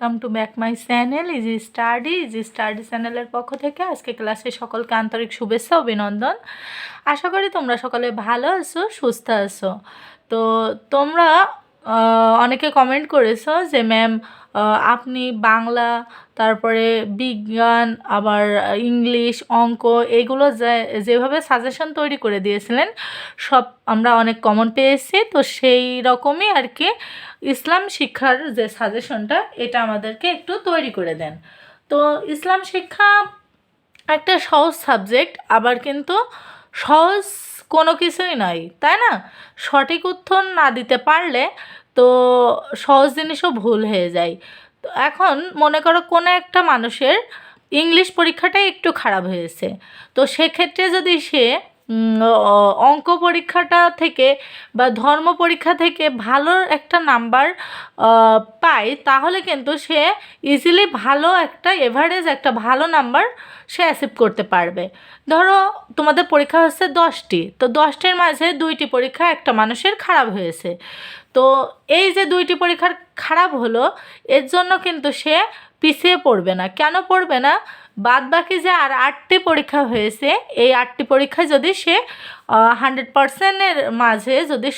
Welcome to back my channel easy study easy study চ্যানেলের পক্ষ থেকে আজকে ক্লাসে সকলকে আন্তরিক শুভেচ্ছা অভিনন্দন। আশা করি তোমরা সকলে ভালো আছো, সুস্থ আছো। তো তোমরা অনেকে কমেন্ট করেছ যে ম্যাম আপনি বাংলা, তারপরে বিজ্ঞান, আবার ইংলিশ, অঙ্ক, এগুলো যেভাবে সাজেশন তৈরি করে দিয়েছিলেন, সব আমরা অনেক কমন পেয়েছি। তো সেই রকমই আর কি ইসলাম শিক্ষার যে সাজেশনটা এটা আমাদেরকে একটু তৈরি করে দেন। তো ইসলাম শিক্ষা একটা সহজ সাবজেক্ট আবার কিন্তু সহজ কোনো কিছুই নয় তাই না? সঠিক উত্তর না দিতে পারলে তো সহজ জিনিসও ভুল হয়ে যায়। তো এখন মনে করো কোনো একটা মানুষের ইংলিশ পরীক্ষাটাই একটু খারাপ হয়েছে। তো সেক্ষেত্রে যদি সে অঙ্ক পরীক্ষাটা থেকে বা ধর্ম পরীক্ষা থেকে ভালো একটা নাম্বার পায়, তাহলে কিন্তু সে ইজিলি ভালো একটা এভারেজ একটা ভালো নাম্বার সে অ্যাসিভ করতে পারবে। ধরো তোমাদের পরীক্ষা হচ্ছে দশটি, তো দশটির মাঝে দুইটি পরীক্ষা একটা মানুষের খারাপ হয়েছে। তো এই যে দুইটি পরীক্ষার খারাপ হলো, এর জন্য কিন্তু সে পিছিয়ে পড়বে না। কেন পড়বে না? বাদ বাকি যে আর আটটি পরীক্ষা হয়েছে, এই আটটি পরীক্ষায় যদি সে হান্ড্রেড পার্সেন্টের মাঝে যদি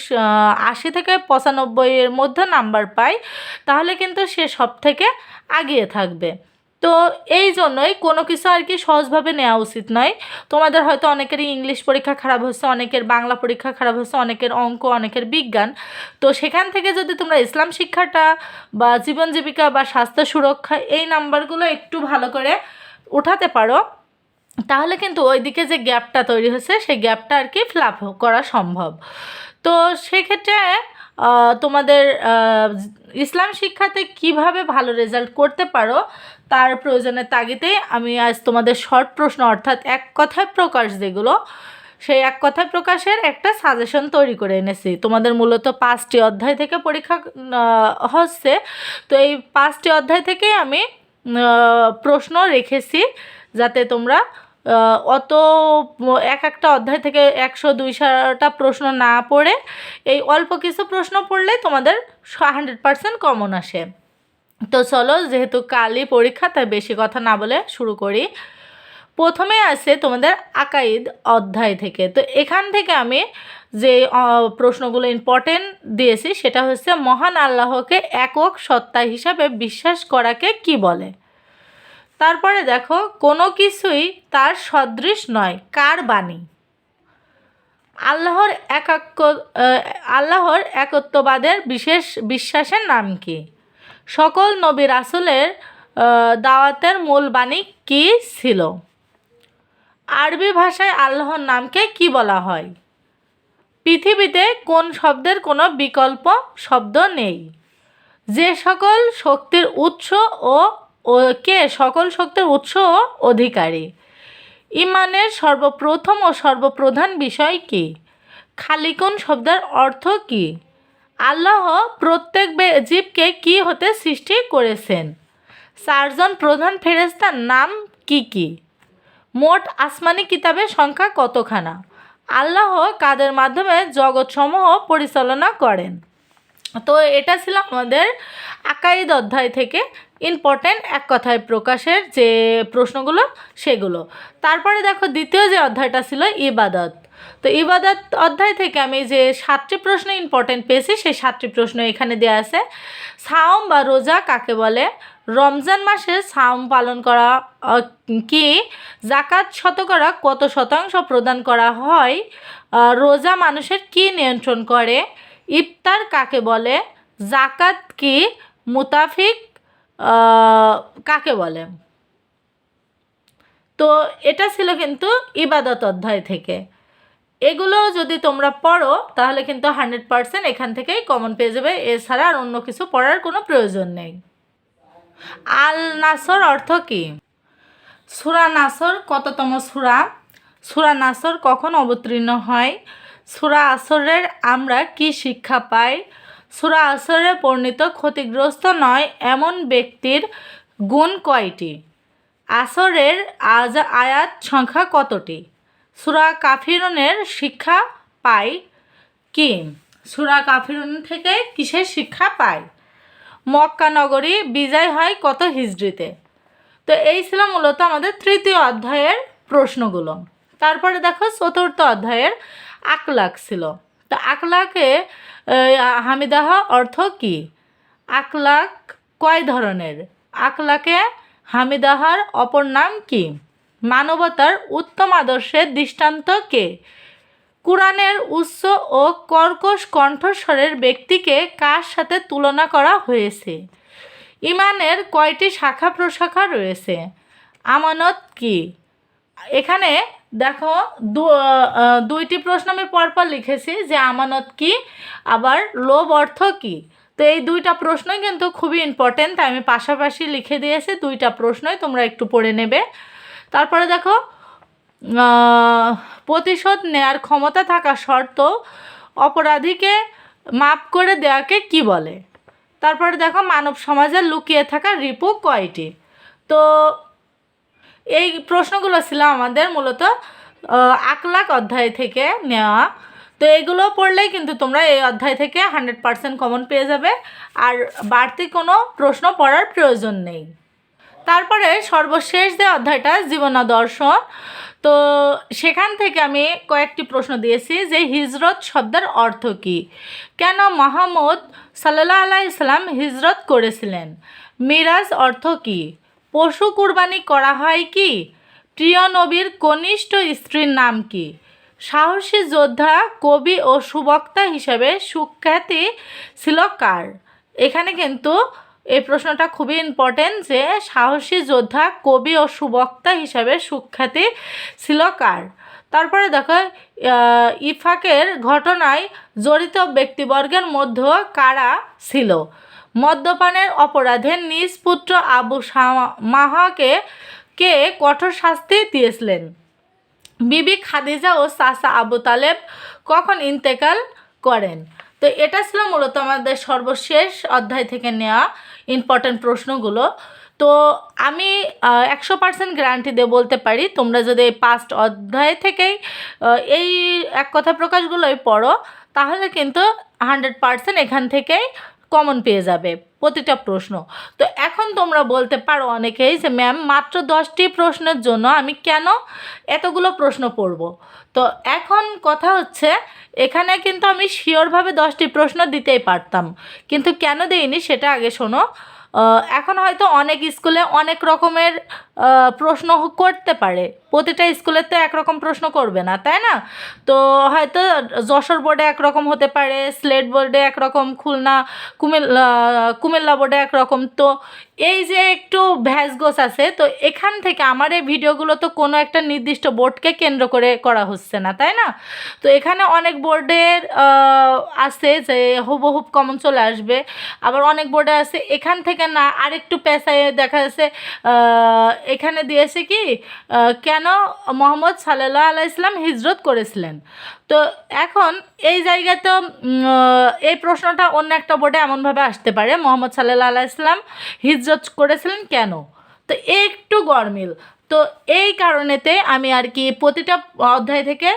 আশি থেকে পঁচানব্বইয়ের মধ্যে নাম্বার পায়, তাহলে কিন্তু সে সব থেকে আগিয়ে থাকবে। তো এই জন্যই কোনো কিছু আর কি সহজভাবে নেওয়া উচিত নয়। তোমাদের হয়তো অনেকেরই ইংলিশ পরীক্ষা খারাপ হচ্ছে, অনেকের বাংলা পরীক্ষা খারাপ হচ্ছে, অনেকের অঙ্ক, অনেকের বিজ্ঞান। তো সেখান থেকে যদি তোমরা ইসলাম শিক্ষাটা বা জীবন জীবিকা বা স্বাস্থ্য সুরক্ষা এই নাম্বারগুলো একটু ভালো করে উঠাতে পারো, তাহলে কিন্তু ওইদিকে যে গ্যাপটা তৈরি হয়েছে, সেই গ্যাপটা আর কি ফ্লাপ করা সম্ভব। তো সেক্ষেত্রে তোমাদের ইসলাম শিক্ষাতে কীভাবে ভালো রেজাল্ট করতে পারো, তার প্রয়োজনের তাগিদেই আমি আজ তোমাদের শর্ট প্রশ্ন, অর্থাৎ এক কথায় প্রকাশ যেগুলো, সেই এক কথায় প্রকাশের একটা সাজেশন তৈরি করে এনেছি। তোমাদের মূলত পাঁচটি অধ্যায় থেকে পরীক্ষা হচ্ছে, তো এই পাঁচটি অধ্যায় থেকেই আমি প্রশ্ন রেখেছি যাতে তোমরা অত, এক একটা অধ্যায় থেকে একশো দুইশোটা প্রশ্ন না পড়ে, এই অল্প কিছু প্রশ্ন পড়লে তোমাদের হান্ড্রেড পারসেন্ট কমন আসে। তো চলো, যেহেতু কালই পরীক্ষা, তাই বেশি কথা না বলে শুরু করি। প্রথমে আছে তোমাদের আকাইদ অধ্যায় থেকে। তো এখান থেকে আমি যে প্রশ্নগুলো ইম্পর্টেন্ট দিয়েছি, সেটা হচ্ছে মহান আল্লাহকে একক সত্তা হিসাবে বিশ্বাস করাকে কি বলে? তারপরে দেখো, কোনো কিছুই তার সদৃশ নয়, কার বাণী? আল্লাহর একাক্য আল্লাহর একত্ববাদের বিশেষ বিশ্বাসের নাম কি? সকল নবী রাসুলের দাওয়াতের মূল বাণী কী ছিল? আরবি ভাষায় আল্লাহর নামকে কি বলা হয়? পৃথিবীতে কোন শব্দের কোনো বিকল্প শব্দ নেই। যে সকল শক্তির উৎস ও কে সকল শক্তির উৎস ও অধিকারী। ইমানের সর্বপ্রথম ও সর্বপ্রধান বিষয় কি? খালিকুন শব্দের অর্থ কি? আল্লাহ প্রত্যেক জীবকে কি হতে সৃষ্টি করেছেন? চারজন প্রধান ফেরেস্তার নাম কি কি? মোট আসমানি কিতাবের সংখ্যা কতখানা? আল্লাহ কাদের মাধ্যমে জগৎসমূহ পরিচালনা করেন। তো এটা ছিল আমাদের আকাইদ অধ্যায় থেকে ইম্পর্ট্যান্ট এক কথায় প্রকাশের যে প্রশ্নগুলো, সেগুলো। তারপরে দেখো দ্বিতীয় যে অধ্যায়টা ছিল ইবাদত। তো ইবাদত অধ্যায় থেকে আমি যে সাতটি প্রশ্ন ইম্পর্টেন্ট পেয়েছি, সেই সাতটি প্রশ্ন এখানে দেওয়া আছে। সাওম বা রোজা কাকে বলে? রমজান মাসে সাম পালন করা কি জাকাত শতকরা কত শতাংশ প্রদান করা হয়? রোজা মানুষের কি নিয়ন্ত্রণ করে? ইফতার কাকে বলে? জাকাত কি মুতাফিক কাকে বলে? তো এটা ছিল কিন্তু ইবাদত অধ্যায় থেকে। এগুলো যদি তোমরা পড়ো, তাহলে কিন্তু হান্ড্রেড পারসেন্ট এখান থেকেই কমন পেয়ে যাবে। এছাড়া আর অন্য কিছু পড়ার কোনো প্রয়োজন নেই। আল নাসর অর্থ কী? সুরা নাসর কততম সুরা? সুরা নাসর কখন অবতীর্ণ হয়? সুরা আসরের আমরা কি শিক্ষা পাই? সুরা আসরে বর্ণিত ক্ষতিগ্রস্ত নয় এমন ব্যক্তির গুণ কয়টি? আসরের আজ আয়াত সংখ্যা কতটি? সুরা কাফিরনের শিক্ষা পাই কি? সুরা কাফিরুন থেকে কিসের শিক্ষা পায় মক্কা নগরী বিজয় হয় কত হিজড়িতে? তো এই ছিল মূলত আমাদের তৃতীয় অধ্যায়ের প্রশ্নগুলো। তারপরে দেখো চতুর্থ অধ্যায়ের আকলাক ছিল। তো আকলাকে হামিদাহ অর্থ কি? আকলাক কয় ধরনের? আকলাকে হামিদাহার অপর নাম কি? মানবতার উত্তম আদর্শের দৃষ্টান্ত কে? কোরআনের উচ্চ ও কর্কশ কণ্ঠস্বরের ব্যক্তিকে কার সাথে তুলনা করা হয়েছে? ইমানের কয়টি শাখা প্রশাখা রয়েছে? আমানত কি? এখানে দেখো দুইটি প্রশ্ন আমি পরপর লিখেছি যে আমানত কি, আবার লোভ অর্থ কি? তো এই দুইটা প্রশ্নই কিন্তু খুবই ইম্পর্টেন্ট তাই আমি পাশাপাশি লিখে দিয়েছি, দুইটা প্রশ্নই তোমরা একটু পড়ে নেবে। তারপরে দেখো প্রতিশোধ নেয়ার ক্ষমতা থাকা শর্ত অপরাধীকে মাপ করে দেওয়াকে কি বলে? তারপরে দেখো, মানব সমাজে লুকিয়ে থাকা রিপু কয়টি? তো এই প্রশ্নগুলো ছিল আমাদের মূলত আকলাক অধ্যায় থেকে নেওয়া। তো এগুলো পড়লেই কিন্তু তোমরা এই অধ্যায় থেকে হান্ড্রেড পারসেন্ট কমন পেয়ে যাবে। আর বাড়তি কোনো প্রশ্ন পড়ার প্রয়োজন নেই। তারপরে সর্বশেষ যে অধ্যায়টা, জীবনাদর্শন তো সেখান থেকে আমি কয়েকটি প্রশ্ন দিয়েছি যে হিজরত শব্দের অর্থ কী? কেন মোহাম্মদ সাল্লাহ আলাই ইসলাম হিজরত করেছিলেন? মিরাজ অর্থ কী? পশু কুরবানি করা হয় কি? প্রিয় নবীর কনিষ্ঠ স্ত্রীর নাম কি? সাহসী যোদ্ধা, কবি ও সুবক্তা হিসেবে সুখ্যাতি ছিল কার? এখানে কিন্তু এই প্রশ্নটা খুবই ইম্পর্টেন্ট যে সাহসী যোদ্ধা, কবি ও সুবক্তা হিসাবে সুখ্যাতি ছিল কার? তারপরে দেখো ইফাকের ঘটনায় জড়িত ব্যক্তিবর্গের মধ্যে কারা ছিল? মদ্যপানের অপরাধে নিজ পুত্র আবু মাহাকে কে কঠোর শাস্তি দিয়েছিলেন? বিবি খাদিজা ও সাসা আবু তালেব কখন ইন্তেকাল করেন? তো এটা ছিল মূলত আমাদের সর্বশেষ অধ্যায় থেকে নেওয়া ইম্পর্ট্যান্ট প্রশ্নগুলো। তো আমি একশো পার্সেন্ট গ্যারান্টি দিয়ে বলতে পারি, তোমরা যদি এই পাস্ট অধ্যায় থেকেই এই এক কথা প্রকাশগুলোই পড়ো, তাহলে কিন্তু হান্ড্রেড পার্সেন্ট এখান থেকেই কমন পেয়ে যাবে, প্রতিটা প্রশ্ন। তো এখন তোমরা বলতে পারো অনেকেই যে, ম্যাম, মাত্র দশটি প্রশ্নের জন্য আমি কেন এতগুলো প্রশ্ন পড়ব? তো এখন কথা হচ্ছে, এখানে কিন্তু আমি শিওরভাবে দশটি প্রশ্ন দিতেই পারতাম, কিন্তু কেন দেইনি সেটা আগে শোনো। এখন হয়তো অনেক স্কুলে অনেক রকমের প্রশ্ন করতে পারে। প্রতিটা স্কুলে তো একরকম প্রশ্ন করবে না তাই না? তো হয়তো যশোর বোর্ডে একরকম হতে পারে স্লেট বোর্ডে একরকম খুলনা কুমিল্লা কুমিল্লা বোর্ডে একরকম। তো এই যে একটু ভ্যাসগোস আছে তো এখান থেকে আমার এই ভিডিওগুলো তো কোনো একটা নির্দিষ্ট বোর্ডকে কেন্দ্র করে করা হচ্ছে না তাই না? তো এখানে অনেক বোর্ডের আছে যে হুবহুব কমন চলে আসবে আবার অনেক বোর্ডে আছে এখান থেকে না আরেকটু পেশায় দেখা যাচ্ছে এখানে দিয়েছে কি আহ, কেন মোহাম্মদ সাল্লাহ আলাই ইসলাম হিজরত করেছিলেন। তো এখন এই জায়গায় তো এই প্রশ্নটা অন্য একটা বোর্ডে এমনভাবে আসতে পারে, মোহাম্মদ সাল্লাহ আলাই ইসলাম হিজরত করেছিলেন কেন? তো একটু গরমিল। তো এই কারণেতে আমি আর কি প্রতিটা অধ্যায় থেকে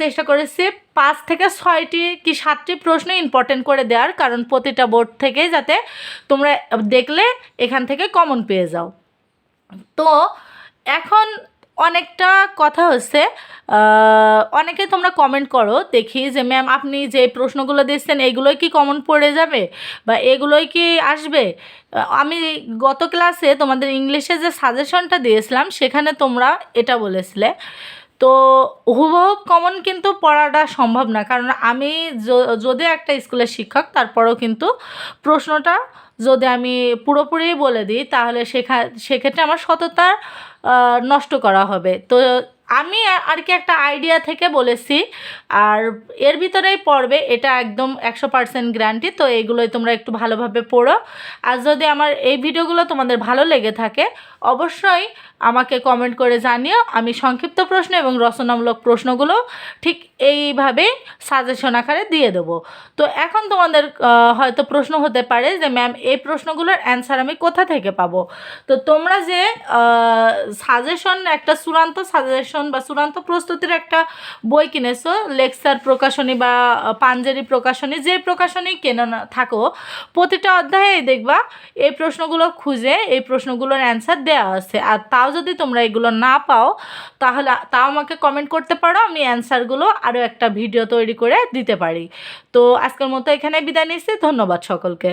চেষ্টা করেছি পাঁচ থেকে ছয়টি কি সাতটি প্রশ্ন ইম্পর্টেন্ট করে দেওয়ার, কারণ প্রতিটা বোর্ড থেকে যাতে তোমরা দেখলে এখান থেকে কমন পেয়ে যাও। তো এখন অনেকটা কথা হচ্ছে অনেকে তোমরা কমেন্ট করো, দেখি যে ম্যাম আপনি যে প্রশ্নগুলো দিচ্ছেন, এগুলোই কি কমন পড়ে যাবে বা এগুলোই কি আসবে? আমি গত ক্লাসে তোমাদের ইংলিশে যে সাজেশনটা দিয়েছিলাম, সেখানে তোমরা এটা বলেছিলে। তো হুবহুব কমন কিন্তু পড়াটা সম্ভব না, কারণ আমি যদি একটা স্কুলের শিক্ষক, তারপরেও কিন্তু প্রশ্নটা যদি আমি পুরোপুরি বলে দিই, তাহলে সেখা সেক্ষেত্রে আমার সততা নষ্ট করা হবে। তো আমি আর কি একটা আইডিয়া থেকে বলেছি, আর এর ভিতরেই পড়বে, এটা একদম একশো পার্সেন্ট গ্যারান্টি তো এইগুলোই তোমরা একটু ভালোভাবে পড়ো। আর যদি আমার এই ভিডিওগুলো তোমাদের ভালো লেগে থাকে অবশ্যই আমাকে কমেন্ট করে জানিও। আমি সংক্ষিপ্ত প্রশ্ন এবং রচনামূলক প্রশ্নগুলো ঠিক এইভাবেই সাজেশন আকারে দিয়ে দেবো। তো এখন তোমাদের হয়তো প্রশ্ন হতে পারে যে ম্যাম এই প্রশ্নগুলোর অ্যান্সার আমি কোথা থেকে পাবো? তো তোমরা যে সাজেশন একটা চূড়ান্ত সাজেশন বা চূড়ান্ত প্রস্তুতির একটা বই কিনেছো, লেকচার প্রকাশনী বা পাঞ্জেরি প্রকাশনী, যে প্রকাশনী কেন না থাকো, প্রতিটা অধ্যায়েই দেখবা, এই প্রশ্নগুলো খুঁজে, এই প্রশ্নগুলোর অ্যান্সার দেওয়া আছে। আর তাও যদি তোমরা এগুলো না পাও, তাহলে তাও আমাকে কমেন্ট করতে পারো, আমি অ্যান্সারগুলো আরও একটা ভিডিও তৈরি করে দিতে পারি। তো আজকের মতো এখানে বিদায় নিচ্ছি, ধন্যবাদ সকলকে।